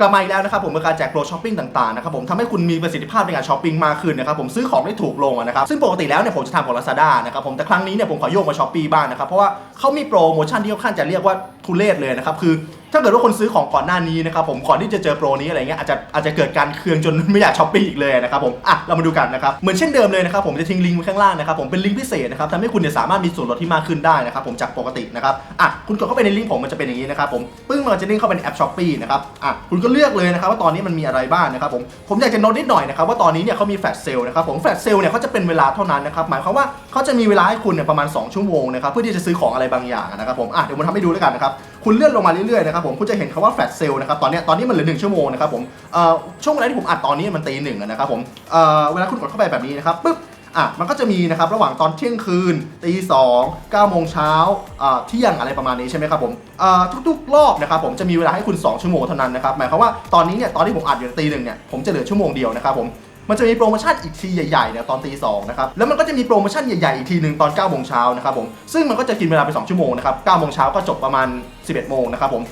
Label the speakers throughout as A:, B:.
A: กลับมาอีกแล้วนะครับผมกับการแจกโปรช้อปปิ้งต่างๆนะครับผมทำให้คุณมีประสิทธิภาพในการช้อปปิ้งมากขึ้นนะครับผมซื้อของได้ถูกลงนะครับซึ่งปกติแล้วเนี่ยผมจะทำของ Lazada นะครับผมแต่ครั้งนี้เนี่ยผมขอโยกมาช้อปปี้บ้างนะครับเพราะว่าเขามีโปรโมชั่นที่ค่อนข้างจะเรียกว่าทุเรศเลยนะครับคือ ถ้าเกิดว่าคนซื้อของก่อนหน้านี้นะครับผมก่อนที่จะเจอโปรนี้อะไรเงี้ยอาจจะอาจจะเกิดการเคืองจนไม่อยากช้อปปิ้งอีกเลยนะครับผมอะเรามาดูกันนะครับเหมือนเช่นเดิมเลยนะครับผมจะทิ้งลิงก์ไว้ข้างล่างนะครับผมเป็นลิงก์พิเศษนะครับทำให้คุณเนี่ยสามารถมีส่วนลดที่มากขึ้นได้นะครับผมจากปกตินะครับอะคุณกดเข้าไปในลิงก์ผมมันจะเป็นอย่างนี้นะครับผมปึ้งมันจะเด้งเข้าไปในแอปช้อปปี้นะครับอะคุณก็เลือกเลยนะครับว่าตอนนี้มันมีอะไรบ้างนะครับผมผมอยากจะโน้ตนิดหน่อยนะครับว่าตอนนี้เนี่ยเขามีแฟลชเซลนะครับผมแฟลชเซลเนี่ยเขาจะเป็นเวลาเท่านั้นนะครับหมายความว่าเขาจะมีเวลาให้คุณเนี่ยประมาณ 2 ชั่วโมงนะครับเพื่อที่จะซื้อของอะไรบางอย่างนะครับผมอะเดี๋ยวผมทำให้ดูแล้วกันนะครับ คุณเลื่อนลงมาเรื่อยๆนะครับผมคุณจะเห็นคำว่าแฟลชเซลนะครับตอนนี้ตอนนี้มันเหลือหนึ่งชั่วโมงนะครับผมช่วงเวลาที่ผมอัดตอนนี้มันตีหนึ่งนะครับผมเเวลาคุณกดเข้าไปแบบนี้นะครับปึ๊บอะมันก็จะมีนะครับระหว่างตอนเที่ยงคืนตีสองเก้าโมงเช้าเที่ยงอะไรประมาณนี้ใช่ไหมครับผมทุกๆ รอบนะครับผมจะมีเวลาให้คุณ 2 ชั่วโมงเท่านั้นนะครับหมายความว่าตอนนี้เนี่ยตอนที่ผมอัดอยู่ตีหนึ่งเนี่ยผมจะเหลือชั่วโมงเดียวนะครับผม มันจะมีโปรโมชั่นอีกทีใหญ่ๆเนี่ยตอนตีสองนะครับแล้วมันก็จะมีโปรโมชั่นใหญ่ๆอีกทีหนึ่งตอน9ก้าโมงเช้านะครับผมซึ่งมันก็จะกินเวลาไป2ชั่วโมงนะครับเก้าโมงเช้าก็จบประมาณ 11โมงนะครับผม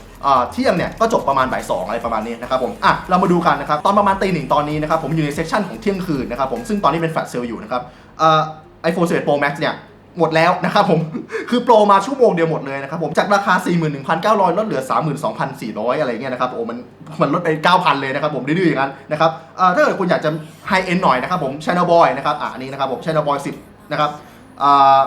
A: เที่ยงเนี่ยก็จบประมาณบ่ายสองอะไรประมาณนี้นะครับผมอะเรามาดูกันนะครับตอนประมาณตีหนึ่งตอนนี้นะครับผมอยู่ในเซสชันของเที่ยงคืนนะครับผมซึ่งตอนนี้เป็นแฟลชเซลล์อยู่นะครับอ่าไอโฟน11 Pro Max เนี่ย หมดแล้วนะครับผม คือโปรมาชั่วโมงเดียวหมดเลยนะครับผมจากราคา 41,900 ลดเหลือ 32,400 อะไรเงี้ยนะครับโอ้มันมันลดไป 9,000 เลยนะครับผมดื้อๆอย่างนั้นนะครับถ้าเกิดคุณอยากจะไฮเอ็นหน่อยนะครับผม Channel Boy นะครับอ่าอันนี้นะครับผม Channel Boy 10 นะครับอ่า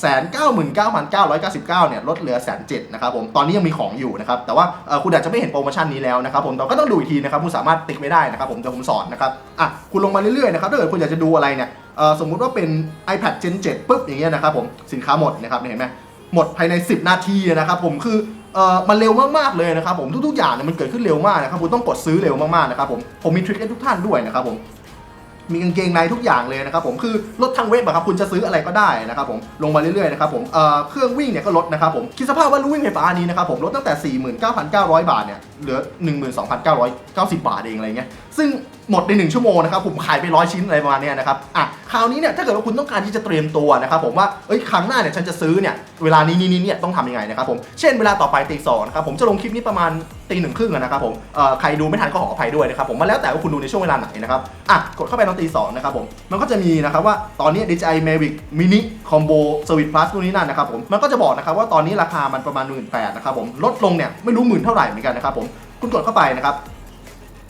A: แสนเก้าหมื่นเก้าพันเก้าร้อยเก้าสิบเก้าเนี่ยลดเหลือแสนเจ็ดนะครับผมตอนนี้ยังมีของอยู่นะครับแต่ว่าคุณอาจจะไม่เห็นโปรโมชั่นนี้แล้วนะครับผมแต่ก็ต้องดูอีกทีนะครับคุณสามารถติ๊กไม่ได้นะครับผมเดี๋ยวผมสอนนะครับอะคุณลงมาเรื่อยๆนะครับถ้าเกิดคุณอยากจะดูอะไรเนี่ยสมมุติว่าเป็น iPad Gen 7ปุ๊บอย่างเงี้ยนะครับผมสินค้าหมดนะครับเห็นไหมหมดภายใน 10 นาทีนะครับผมคือเออมันเร็วมากๆเลยนะครับผมทุกๆอย่างเนี่ยมันเกิดขึ้นเร็วมากนะครับคุณต้องกดซื้อเร็วมากๆนะครับผมผมมีทริคให้ทุกท่านด้วยนะครับผม มีกางเกงในทุกอย่างเลยนะครับผมคือลดทางเว็บอะครับคุณจะซื้ออะไรก็ได้นะครับผมลงมาเรื่อยๆนะครับผมเอ่อเครื่องวิ่งเนี่ยก็ลดนะครับผมคิดสภาพว่าลู่วิ่งไฟฟ้านี้นะครับผมลดตั้งแต่ 49,900 บาทเนี่ยเหลือ 12,990 บาทเองอะไรเงี้ย ซึ่งหมดในหนึ่งชั่วโมงนะครับผมขายไปร้อยชิ้นอะไรประมาณนี้นะครับอะคราวนี้เนี่ยถ้าเกิดว่าคุณต้องการที่จะเตรียมตัวนะครับผมว่าเอ้ยครั้งหน้าเนี่ยฉันจะซื้อเนี่ยเวลานี้นี้นี้เนี่ยต้องทำยังไงนะครับผมเช่นเวลาต่อไปตีสองนะครับผมจะลงคลิปนี้ประมาณตีหนึ่งครึ่งนะครับผมเอ่อใครดูไม่ทันก็ขออภัยด้วยนะครับผมมาแล้วแต่ว่าคุณดูในช่วงเวลาไหนนะครับอะกดเข้าไปตอนตีสองนะครับผมมันก็จะมีนะครับว่าตอนนี้ DJI Mavic Mini Combo Service Plus ตัวนี้นั่นนะครับผมมันก็จะบอกนะครับว่าตอนนี้ราคามันประมาณหมื่นแปดนะครับผมลดลงเนี่ยไม่รู้หมื่นเท่าไหร่เหมือนกันนะครับผมคุณกดเข้าไปนะครับ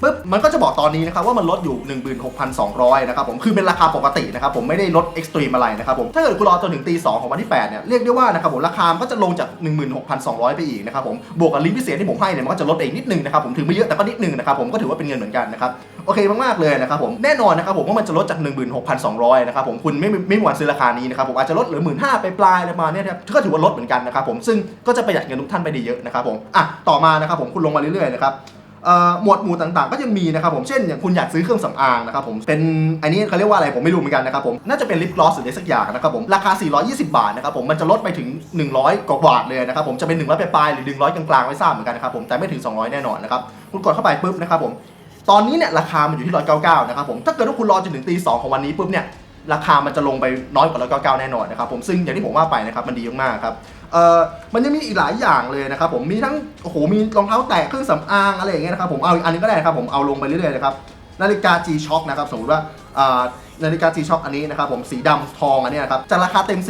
A: ปุ๊บมันก็จะบอกตอนนี้นะครับว่ามันลดอยู่ 16,200นะครับผมคือเป็นราคาปกตินะครับผมไม่ได้ลดเอ็กซ์ตรีมอะไรนะครับผมถ้าเกิดคุณรอจนถึงตี2ของวันที่8เนี่ยเรียกได้ว่านะครับผมราคามันก็จะลงจาก 16,200 ไปอีกนะครับผมบวกกับลิงก์พิเศษที่ผมให้เนี่ยมันก็จะลดไปอีกนิดนึงนะครับผมถึงไม่เยอะแต่ก็นิดนึงนะครับผมก็ถือว่าเป็นเงินเหมือนกันนะครับโอเคมากๆเลยนะครับผมแน่นอนนะครับผมว่ามันจะลดจาก 16,200นะครับผมคุณไม่ไม่มีวันซื้อราคานี้นะครับผมอาจจะลดเหลือ 15,000ไปปลายประมาณนี้ครับก็ถือว่าลดเหมือนกันนะครับผมซึ่งก็จะประหยัดเงินทุกท่านไปได้เยอะนะครับผมอะต่อมานะครับผมคุณลงมาเรื่อยๆนะครับ หมวดหมู่ต่างๆ ก็ยังมีนะครับผมเช่นอย่างคุณอยากซื้อเครื่องสำอางนะครับผมเป็นอันนี้เขาเรียกว่าอะไรผมไม่รู้เหมือนกันนะครับผมน่าจะเป็นลิปกลอสหรืออะไรสักอย่างนะครับผมราคา 420 บาทนะครับผมมันจะลดไปถึง 100 กว่าบาทเลยนะครับผมจะเป็น 100ปลายๆหรือ 100 กลางๆไม่ทราบเหมือนกันนะครับผมแต่ไม่ถึง 200 แน่นอนนะครับคุณกดเข้าไปปุ๊บนะครับผมตอนนี้เนี่ยราคามันอยู่ที่ 199 นะครับผมถ้าเกิดว่าคุณรอจนถึงตีสองของวันนี้ปุ๊บเนี่ยราคามันจะลงไปน้อยกว่า199 แน่นอนนะครับผมซึ่งอย่างที่ผมว่าไปนะครับมันดีมากๆครับ เอ่อมันยังมีอีกหลายอย่างเลยนะครับผมมีทั้งโอ้โหมีรองเท้าแตะเครื่องสำอางอะไรอย่างเงี้ยนะครับผมเอาอีกอันนึงก็ได้นะครับผมเอาลงไปเรื่อยๆนะครับนาฬิกา G-Shock นะครับสมมติว่าอ่านาฬิกา G-Shock อันนี้นะครับผมสีดำทองอันนี้นะครับจะราคาเต็ม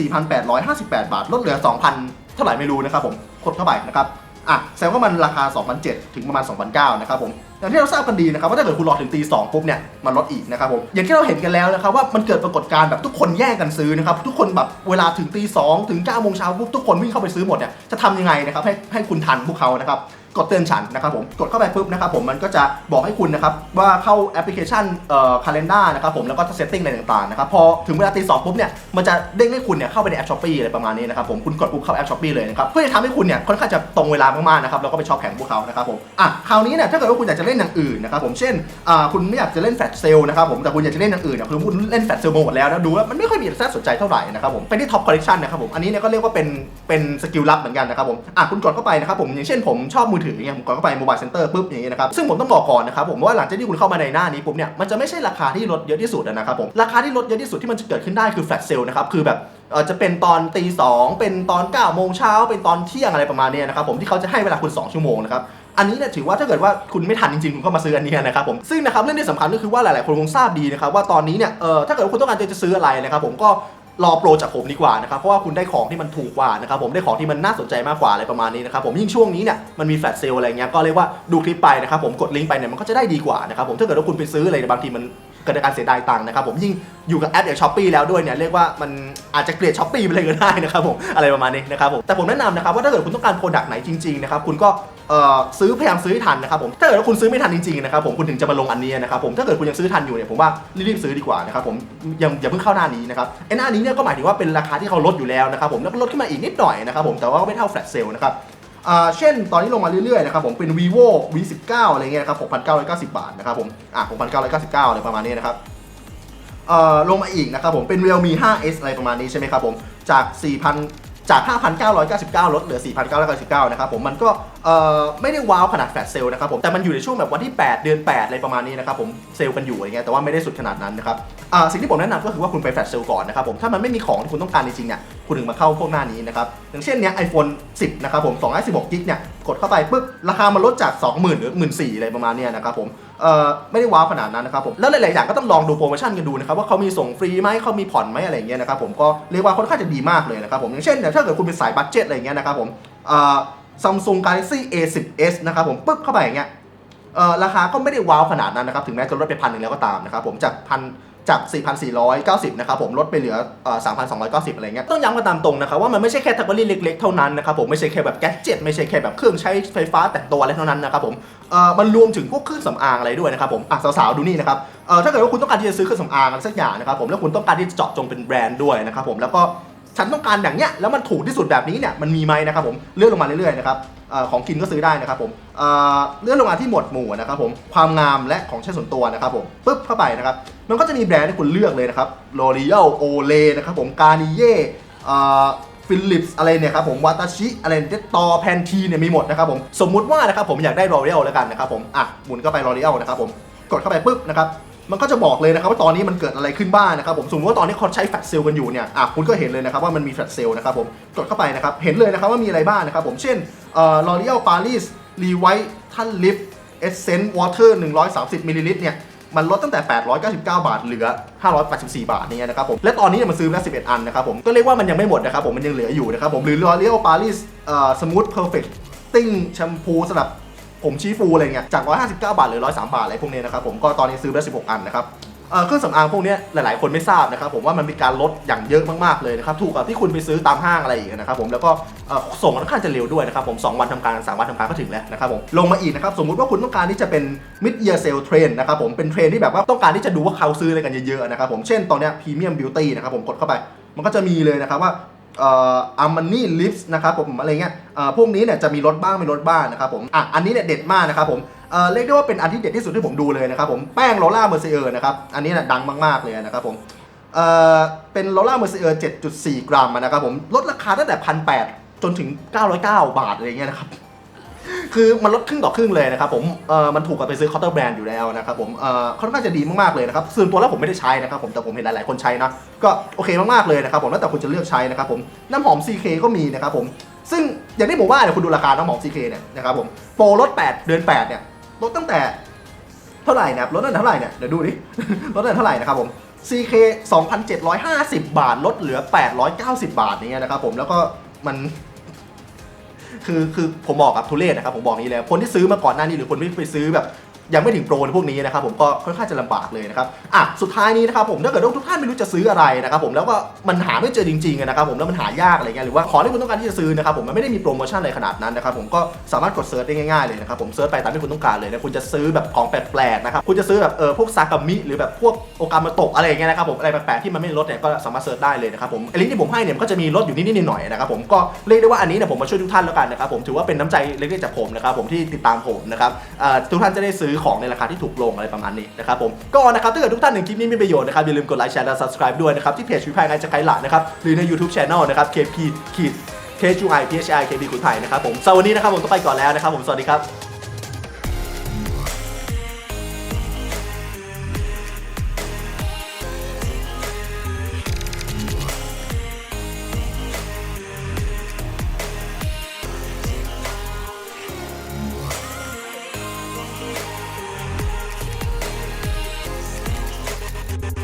A: 4,858 บาท ลดเหลือ 2,000 เท่าไหร่ไม่รู้นะครับผมกดเข้าไปนะครับ อะแสดงว่ามันราคา 2,007 ถึงประมาณ 2,009 นะครับผมอย่างที่เราทราบกันดีนะครับว่าถ้าเกิดคุณรอถึงตีสองปุ๊บเนี่ยมันลดอีกนะครับผมอย่างที่เราเห็นกันแล้วนะครับว่ามันเกิดปรากฏการณ์แบบทุกคนแย่งกันซื้อนะครับทุกคนแบบเวลาถึงตีสองถึง9ก้าโมงเช้าปุ๊บทุกคนวิ่งเข้าไปซื้อหมดเนี่ยจะทำยังไงนะครับให้ให้คุณทันพวกเขานะครับ กดเตือนฉันนะครับผมกดเข้าไปปุ๊บนะครับผมมันก็จะบอกให้คุณนะครับว่าเข้าแอปพลิเคชันเอ่อ calendar นะครับผมแล้วก็เซตติ้งอะไรต่างๆนะครับพอถึงเวลาตีสองปุ๊บเนี่ยมันจะเด้งให้คุณเนี่ยเข้าไปในแอปช้อปปี้อะไรประมาณนี้นะครับผมคุณกดปุ๊บเข้าแอปช้อปปี้เลยนะครับเพื่อจะทำให้คุณเนี่ยค่อนข้างจะตรงเวลามากๆนะครับแล้วก็ไปช็อปแข่งพวกเขานะครับผมอะคราวนี้เนี่ยถ้าเกิดว่าคุณอยากจะเล่นอย่างอื่นนะครับผมเช่นอ่าคุณไม่อยากจะเล่นแฟลชเซลนะครับผมแต่คุณอยากจะเล่นอย่างอื่นเนี่ยคือคุณเล่นแฟลชเซลมาหมดแล้วนะดูแล้วมันไม่ค่อยมีอะไรน่าสนใจเท่าไหร่นะครับผมไปที่ท็อปคอลเลคชันนะครับผมอันนี้เนี่ยก็เรียกว่าเป็นเป็นสกิลลับเหมือนกันนะครับผมอะคุณกดเข้าไปนะครับผมอย่างเช่นผมชอบมือถืออย่างเงี้ยผมกดเข้าไปโมบายเซ็นเตอร์ปุ๊บอย่างเงี้ยนะครับซึ่งผมต้องบอกก่อนนะครับผมว่าหลังจากที่คุณเข้ามาในหน้านี้ปุ๊บเนี่ยมันจะไม่ใช่ราคาที่ลดเยอะที่สุดนะครับผมราคาที่ลดเยอะที่สุดที่มันจะเกิดขึ้นได้คือแฟลชเซลนะครับคือแบบอ่อจะเป็นตอนตีสองเป็นตอน9ก้าโมงเช้าเป็นตอนเที่ยงอะไรประมาณนี้นะครับผมที่เขาจะให้เวลาคุณ 2 ชั่วโมงนะครับอันอันนี้เนี่ยถือว่าถ้าเกิดว่าคุณไม่ทันจริงๆ คุณก็มาซื้ออันนี้นะครับผมซึ่งนะครับเรื่องที่สำคัญก็คือว่าหลายๆคนคงทราบดีนะครับว่าตอนนี้เนี่ยเออถ้าเกิดว่าคุณต้องการจะซื้ออะไรนะครับผมก็ รอโปรจากผมดีกว่านะครับเพราะว่าคุณได้ของที่มันถูกกว่านะครับผมได้ของที่มันน่าสนใจมากกว่าอะไรประมาณนี้นะครับผมยิ่งช่วงนี้เนี่ยมันมีแฟลชเซลอะไรเงี้ยก็เรียกว่าดูคลิปไปนะครับผมกดลิงก์ไปเนี่ยมันก็จะได้ดีกว่านะครับผมถ้าเกิดว่าคุณไปซื้ออะไรเนี่ยบางทีมัน เกิดการเสียดายตังค์นะครับผมยิ่งอยู่กับแอปอย่างช้อปปีแล้วด้วยเนี่ยเรียกว่ามันอาจจะเกลียดช้อปปีไปเลยก็ได้นะครับผมอะไรประมาณนี้นะครับผมแต่ผมแนะนำนะครับว่าถ้าเกิดคุณต้องการโปรดักต์ไหนจริงๆนะครับคุณก็ซื้อพยายามซื้อให้ทันนะครับผมถ้าเกิดว่าคุณซื้อไม่ทันจริงๆนะครับผมคุณถึงจะมาลงอันนี้นะครับผมถ้าเกิดคุณยังซื้อทันอยู่เนี่ยผมว่ารีบๆซื้อดีกว่านะครับผมยังอย่าเพิ่งเข้าหน้านี้นะครับไอ้หน้านี้เนี่ยก็หมายถึงว่าเป็นราคาที่เขาลดอยู่แล้วนะครับผมแล้วก็ลดขึ้นมาอีกนิดหน่อยนะครับผมแต่ว่าไม่เท่าแฟลชเซลนะครับ อ่าเช่นตอนนี้ลงมาเรื่อยๆนะครับผมเป็น vivo v19 อะไรเงี้ยนะครับ6,990 บาทนะครับผมอะ6,999อะไรประมาณนี้นะครับเอ่อลงมาอีกนะครับผมเป็น Realme 5s อะไรประมาณนี้ใช่ไหมครับผมจาก 4,000จาก 5,999 ลดเหลือ 4,999 นะครับผมมันก็ เอ่อไม่ได้ว้าวขนาดแฟลชเซลนะครับผมแต่มันอยู่ในช่วงแบบวันที่ 8 เดือน 8 อะไรประมาณนี้นะครับผมเซลกันอยู่อะไรเงี้ยแต่ว่าไม่ได้สุดขนาดนั้นนะครับอ่าสิ่งที่ผมแนะนำก็คือว่าคุณไปแฟลชเซลก่อนนะครับผมถ้ามันไม่มีของที่คุณต้องการจริงๆเนี่ยคุณถึงมาเข้าพวกหน้านี้นะครับอย่างเช่นเนี้ย iPhone 10 นะครับผม216กิกเนี่ยกดเข้าไปปุ๊บราคามันลดจาก 20,000 หรือ 14,000อะไรประมาณเนี้ยนะครับผมเอ่อไม่ได้ว้าวขนาดนั้นนะครับผมแล้วหลายๆอย่างก็ต้องลองดูโปรโมชั่นกันดูนะครับว่าเขามีส่งฟรีไหมเขามีผ่อนไหมอะไรอย่างเงี้ยนะครับผมก็เรียกว่าค่อนข้างจะดีมากเลยนะครับผมอย่างเช่นถ้าเกิดคุณเป็นสายบัตเจ็ตอะไรเงี้ยนะครับผมเอ่อ Samsung Galaxy A10s นะครับผมปึ๊บเข้าไปอย่างเงี้ยเอ่อราคาก็ไม่ได้ว้าวขนาดนั้นนะครับถึงแม้จะลดไปพันหนึ่งแล้วก็ตามนะครับผมจากพันจาก 4,490 นะครับผมลดไปเหลือเอ่อ3,290 อะไรเงี้ย ต้องย้ำกันตามตรงนะครับว่ามันไม่ใช่แค่แท็บเล็ตเล็กๆ เท่านั้นนะครับผมไม่ใช่แค่แบบแกดเจ็ตไม่ใช่แค่แบบเครื่องใช้ไฟฟ้าแต่งตัวอะไรเท่านั้นนะครับผมเอ่อมันรวมถึงพวกเครื่องสำอางอะไรด้วยนะครับผมอะสาวๆดูนี่นะครับเอ่อถ้าเกิดว่าคุณต้องการที่จะซื้อเครื่องสำอางอะไรสักอย่างนะครับผมแล้วคุณต้องการที่จะเจาะจงเป็นแบรนด์ด้วยนะครับผมแล้วก็ ฉันต้องการอย่างเนี้ยแล้วมันถูกที่สุดแบบนี้เนี่ยมันมีไหมนะครับผมเลื่อนลงมาเรื่อยๆนะครับอของกินก็ซื้อได้นะครับผมเลื่อนลงมาที่หมวดหมู่นะครับผมความงามและของใช้ส่วนตัวนะครับผมปึ๊บเข้าไปนะครับมันก็จะมีแบรนด์ให้คุณเลือกเลยนะครับ L'Oreal Olay นะครับผม Garnier เอ่ฟิลิปส์อะไรเนี่ยครับผมวาตาชิอะไรเดตอแพนทีเนี่ยมีหมดนะครับผมสมมุติว่านะครับผมอยากได้รอเรียลแล้วกันนะครับผมอะหมุนเข้าไปรอเรียลนะครับผมกดเข้าไปปุ๊บนะครับ มันก็จะบอกเลยนะครับว่าตอนนี้มันเกิดอะไรขึ้นบ้างนะครับผมสมมติว่าตอนนี้เขาใช้แฟลชเซลกันอยู่เนี่ยอะคุณก็เห็นเลยนะครับว่ามันมีแฟลชเซลนะครับผมกดเข้าไปนะครับเห็นเลยนะครับว่ามีอะไรบ้างนะครับผมเช่นเอ่อรอรียลปารีสรีไวท์ทันลิฟเอเซนต์วอเตอร์130มิลลิลิตรเนี่ยมันลดตั้งแต่ 899 บาท เหลือ 584 บาทเนี่ยนะครับผม และตอนนี้เนี่ยมันซื้อแล้ว 11 อันนะครับผม ก็เรียกว่ามันยังไม่หมดนะครับผม มันยังเหลืออยู่นะครับผม หรือ L'Oreal Paris เอ่อ Smooth Perfecting แชมพูสำหรับ ผมชี้ฟูอะไรเงี้ยจาก 159 บาทหลือ 103 บาทอะไรพวกนี้นะครับผมก็ตอนนี้ซื้อได้16 อันนะครับเครื่องสำอางพวกเนี้ยหลาย ๆ คนไม่ทราบนะครับผมว่ามันมีการลดอย่างเยอะมาก ๆ เลยนะครับถูกกับที่คุณไปซื้อตามห้างอะไรอีกนะครับผมแล้วก็ส่งค่อนข้างจะเร็วด้วยนะครับผม2วันทำการ3วันทำการก็ถึงแล้วนะครับผมลงมาอีกนะครับสมมุติว่าคุณต้องการที่จะเป็น mid year sale trend นะครับผมเป็นเทรนที่แบบว่าต้องการที่จะดูว่าเขาซื้ออะไรกันเยอะ ๆ นะครับผมเช่นตอนนี้ premium beauty นะครับผมกดเข้าไปมันก็จะมีเลยนะครับว่า อาร์มานี่ลิฟส์นะครับผมอะไรเงี้ยพวกนี้เนี่ยจะมีลดบ้างไม่ลดบ้างนะครับผมอะอันนี้เนี่ยเด็ดมากนะครับผมเรียกได้ว่าเป็นอันที่เด็ดที่สุดที่ผมดูเลยนะครับผมแป้งโรล่าเมอร์เซอร์นะครับอันนี้เนี่ยดังมากๆเลยนะครับผมเป็นโรล่าเมอร์เซอร์7.4 กรัมนะครับผมลดราคาตั้งแต่พันแจนถึง 909 บาทอะไรเงี้ยนะครับ คือมันลดครึ่งต่อครึ่งเลยนะครับผมเอ่อมันถูกกว่าไปซื้อคาน์เตอร์แบรนด์อยู่แล้วนะครับผมเอ่อค่อนข้างจะดีมากๆเลยนะครับส่วนตัวแล้วผมไม่ได้ใช้นะครับผมแต่ผมเห็นหลายๆคนใช้นะก็โอเคมากๆเลยนะครับผมแล้วแต่คุณจะเลือกใช้นะครับผมน้ำหอม CK ก็มีนะครับผมซึ่งอย่างที่ผมว่าเนี่ยคุณดูราคาน้ำหอม CK เนี่ยนะครับผมโปรลด 8 เดือน 8 เนี่ยลดตั้งแต่เท่าไหร่นะลดตั้งแต่เท่าไหร่เนี่ยเดี๋ยวดูดิลดตั้งแต่เท่าไหร่นะครับผม CK 2,750 บาทลดเหลือ 890 บาทเนี่ยนะครับผมแล้วก็มัน คือคือผมบอกกับทุเรศนะครับผมบอกนี้แล้วคนที่ซื้อมาก่อนหน้านี้หรือคนที่ไปซื้อแบบ ยังไม่ถึงโปรพวกนี้นะครับผมก็ค่อนข้างจะลำบากเลยนะครับอะสุดท้ายนี้นะครับผมถ้าเกิดว่าทุกท่านไม่รู้จะซื้ออะไรนะครับผมแล้วก็มันหาไม่เจอจริงๆนะครับผมแล้วมันหายากอะไรเงี้ยหรือว่าของที่คุณต้องการที่จะซื้อนะครับผมมันไม่ได้มีโปรโมชั่นอะไรขนาดนั้นนะครับผมก็สามารถกดเซิร์ชได้ง่ายๆเลยนะครับผมเซิร์ชไปตามที่คุณต้องการเลยนะคุณจะซื้อแบบของแปลกๆนะครับคุณจะซื้อแบบเออพวกซากามิหรือแบบพวกโอกามาโตะอะไรเงี้ยนะครับผมอะไรแปลกๆที่มันไม่ลดเนี่ยก็สามารถเซิร์ชได้เลยนะครับผมไอ้ลิงก์ที่ผมให้เนี่ยก็จะมีลดอยู่นิดๆหน่อยๆนะครับผมก็เรียกได้ว่าอันนี้เนี่ยผมมาช่วยทุกท่านแล้วกันนะครับผมถือว่าเป็นน้ำใจเล็กๆจากผมนะครับผมที่ติดตามผมนะครับเอ่อทุกท่านจะได้ซื้อของในราคาที่ถูกลงอะไรประมาณนี้นะครับผมก็นะครับถ้าเกิดทุกท่านเห็นคลิปนี้มีประโยชน์นะครับอย่าลืมกดไลค์แชร์และ subscribe ด้วยนะครับที่เพจวิพายไงจะไกด์หลานะครับหรือใน YouTube Channel นะครับ KP ขีด KJI PHI KP ขุนไผ่นะครับผมสำหรับวันนี้นะครับผมต้องไปก่อนแล้วนะครับผมสวัสดีครับ